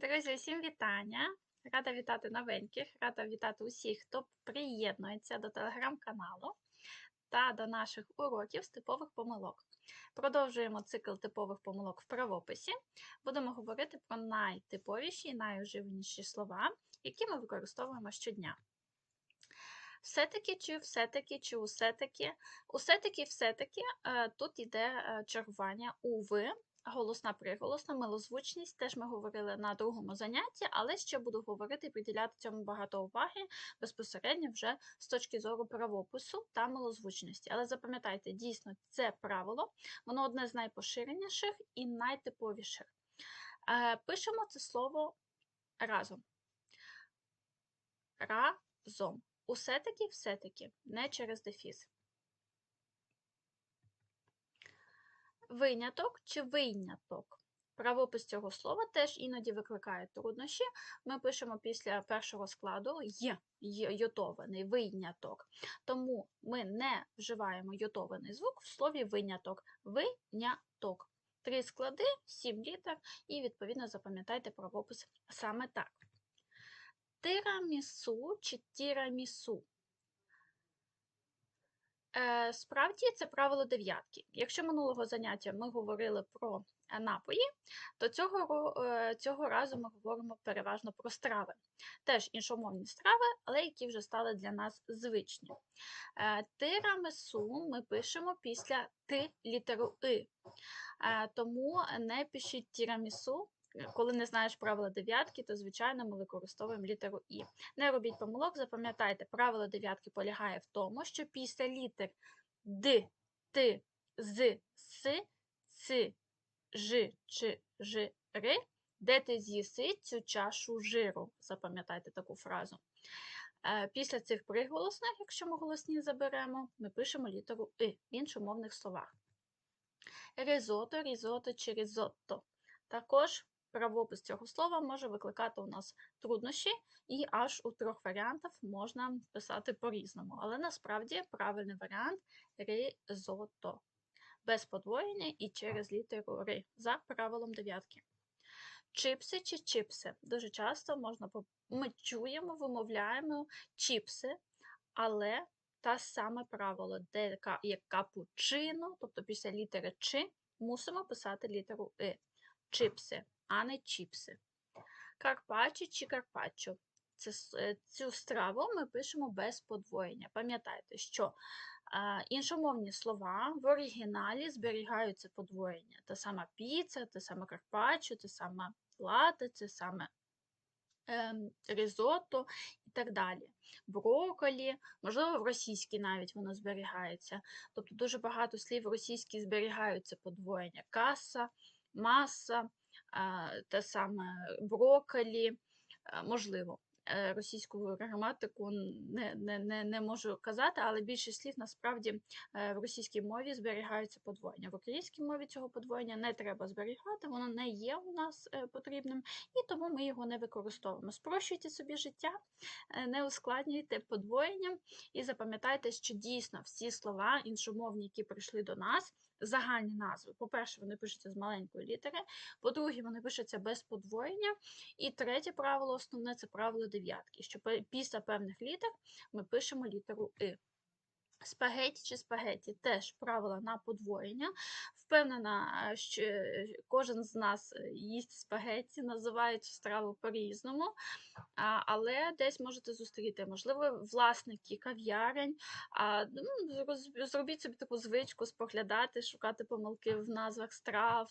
Друзі, всім вітання! Рада вітати новеньких, рада вітати усіх, хто приєднується до телеграм-каналу та до наших уроків з типових помилок. Продовжуємо цикл типових помилок в правописі. Будемо говорити про найтиповіші і найуживаніші слова, які ми використовуємо щодня. Все-таки чи все-таки, чи усе-таки. Усе-таки, все-таки е, тут йде е, чергування уви, голосна приголосна, милозвучність. Теж ми говорили на другому занятті, але ще буду говорити і приділяти цьому багато уваги безпосередньо вже з точки зору правопису та милозвучності. Але запам'ятайте, дійсно, це правило, воно одне з найпоширеніших і найтиповіших. Е, Пишемо це слово разом. Разом. Усе-таки, все-таки, не через дефіс. Виняток чи виняток. Правопис цього слова теж іноді викликає труднощі. Ми пишемо після першого складу є йотований виняток. Тому ми не вживаємо йотований звук в слові виняток. Виняток. Три склади, сім літер, і, відповідно, запам'ятайте правопис саме так. Тирамісу чи тірамісу. Е, Справді це правило дев'ятки. Якщо минулого заняття ми говорили про е, напої, то цього, е, цього разу ми говоримо переважно про страви. Теж іншомовні страви, але які вже стали для нас звичні. Тирамису ми пишемо після ти літеру и. Тому не пишіть тірамісу. Коли не знаєш правила дев'ятки, то звичайно ми використовуємо літеру І. Не робіть помилок, запам'ятайте, правило дев'ятки полягає в тому, що після літер Д, Т, З, С, Ц, Ж, Ч, Ж, Р, де ти з'їси цю чашу жиру. Запам'ятайте таку фразу. Е, Після цих приголосних, якщо ми голосні заберемо, ми пишемо літеру И в іншомовних словах. Ризото, різото чи різотто. Також правопис цього слова може викликати у нас труднощі, і аж у трьох варіантах можна писати по-різному. Але насправді правильний варіант ризото. Без подвоєння і через літеру ри за правилом дев'ятки. Чипси чи чіпси. Дуже часто можна ми чуємо, вимовляємо чіпси, але та саме правило, де є капучино, тобто після літери чи, мусимо писати літеру и. Чипси, а не чіпси. Карпаччо чи карпаччо. Е, цю страву ми пишемо без подвоєння. Пам'ятайте, що іншомовні слова в оригіналі зберігаються подвоєння. Те саме піца, те саме карпаччо, те саме лате, це саме ем, ризотто і так далі. Броколі, можливо, в російській навіть воно зберігається. Тобто дуже багато слів в російській зберігаються подвоєння. Каса, маса, те саме броколі, а, можливо. Е, Російську граматику не, не, не, не можу казати, але більшість слів насправді е, в російській мові зберігаються подвоєння. В українській мові цього подвоєння не треба зберігати, воно не є у нас е, потрібним, і тому ми його не використовуємо. Спрощуйте собі життя, не ускладнюйте подвоєнням і запам'ятайте, що дійсно всі слова іншомовні, які прийшли до нас, загальні назви. По-перше, вони пишуться з маленької літери, по-друге, вони пишуться без подвоєння. І третє правило, основне це правило дев'ятки, що після певних літер ми пишемо літеру И. Спагеті чи спагеті теж правила на подвоєння. Впевнена, що кожен з нас е, їсть спагеті, називають страву по-різному, але десь можете зустріти, можливо, власники кав'ярень. А, ну, Зробіть собі таку звичку споглядати, шукати помилки в назвах страв.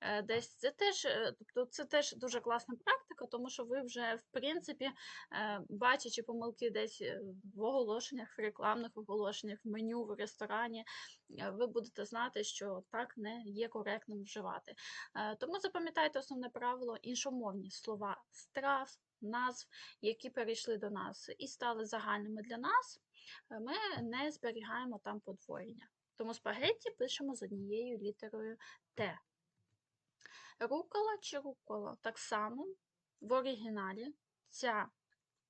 Е, Десь це теж, е, тобто це теж дуже класна практика, тому що ви вже, в принципі, е, бачачи помилки десь в оголошеннях, в рекламних оголошеннях, в меню, в ресторані, ви будете знати, що так не є коректним вживати. Тому запам'ятайте основне правило іншомовні слова страв, назв, які перейшли до нас і стали загальними для нас, ми не зберігаємо там подвоєння. Тому спагетті пишемо з однією літерою Т. Рукола чи рукола. Так само в оригіналі ця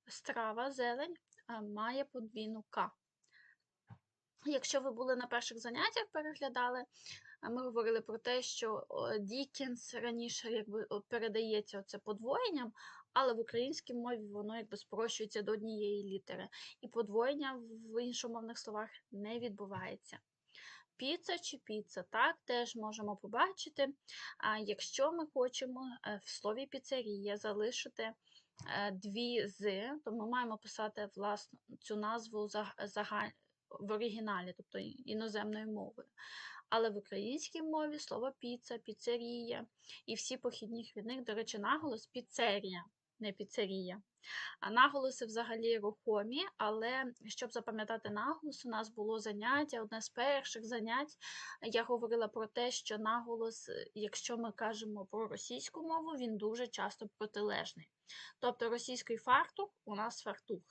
страва, зелень має подвійну К. Якщо ви були на перших заняттях, переглядали, Ми говорили про те, що Дікінс раніше якби передається оце подвоєнням, але в українській мові воно якби спрощується до однієї літери. І подвоєння в іншомовних словах не відбувається. Піца чи піца, так, теж можемо побачити. А якщо ми хочемо е, в слові піцерія залишити е, дві з, то ми маємо писати власну цю назву в оригіналі, тобто іноземною мовою. Але в українській мові слово піца, піцерія і всі похідні від до речі, наголос піцерія, не піцерія. Наголоси взагалі рухомі, але щоб запам'ятати наголос, у нас було заняття, одне з перших занять. Я говорила про те, що наголос, якщо ми кажемо про російську мову, він дуже часто протилежний. Тобто російський фартух у нас фартух,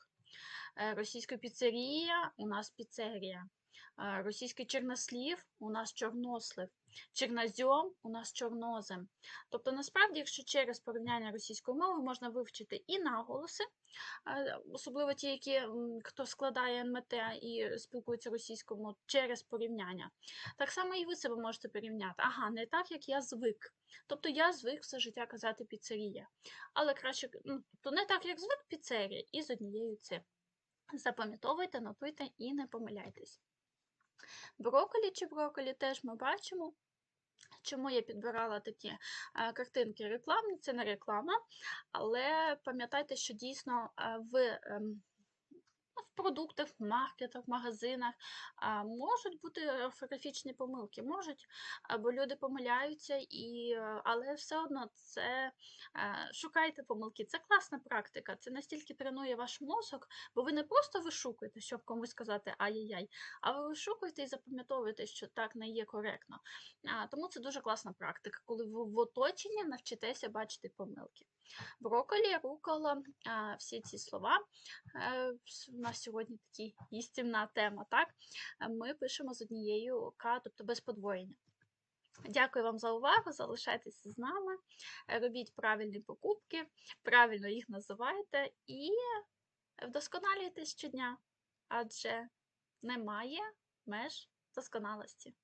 е, російська піцерія у нас піцерія, російський чорнослів у нас чорнослив, чорнозьом у нас чорнозем. Тобто, насправді, якщо через порівняння російської мови можна вивчити і наголоси, особливо ті, які хто складає НМТ і спілкується російською мовою через порівняння. Так само і ви себе можете порівняти. Ага, не так, як я звик. Тобто я звик все життя казати піцерія. Але краще, ну, тобто не так, як звик піцерія, і з однією це. Запам'ятовуйте, нотуйте і не помиляйтесь. Броколі чи броколі теж ми бачимо. Чому я підбирала такі е, картинки рекламні? Це не реклама, але пам'ятайте, що дійсно е, в, ем, в продуктах, в маркетах, в магазинах можуть бути орфографічні помилки, можуть, бо люди помиляються, і, е, але все одно це е, шукайте помилки. Це класна практика. Це настільки тренує ваш мозок, бо ви не просто вишукуєте, щоб комусь сказати ай-яй-яй, а ви вишукуєте і запам'ятовуєте, що так не є коректно. Тому це дуже класна практика, коли ви в оточенні навчитеся бачити помилки. Броколі, рукола, всі ці слова. е, У нас сьогодні такі їстівна тема, так? Ми пишемо з однією К, тобто без подвоєння. Дякую вам за увагу. Залишайтеся з нами, робіть правильні покупки, правильно їх називайте і вдосконалюйтесь щодня, адже немає меж досконалості.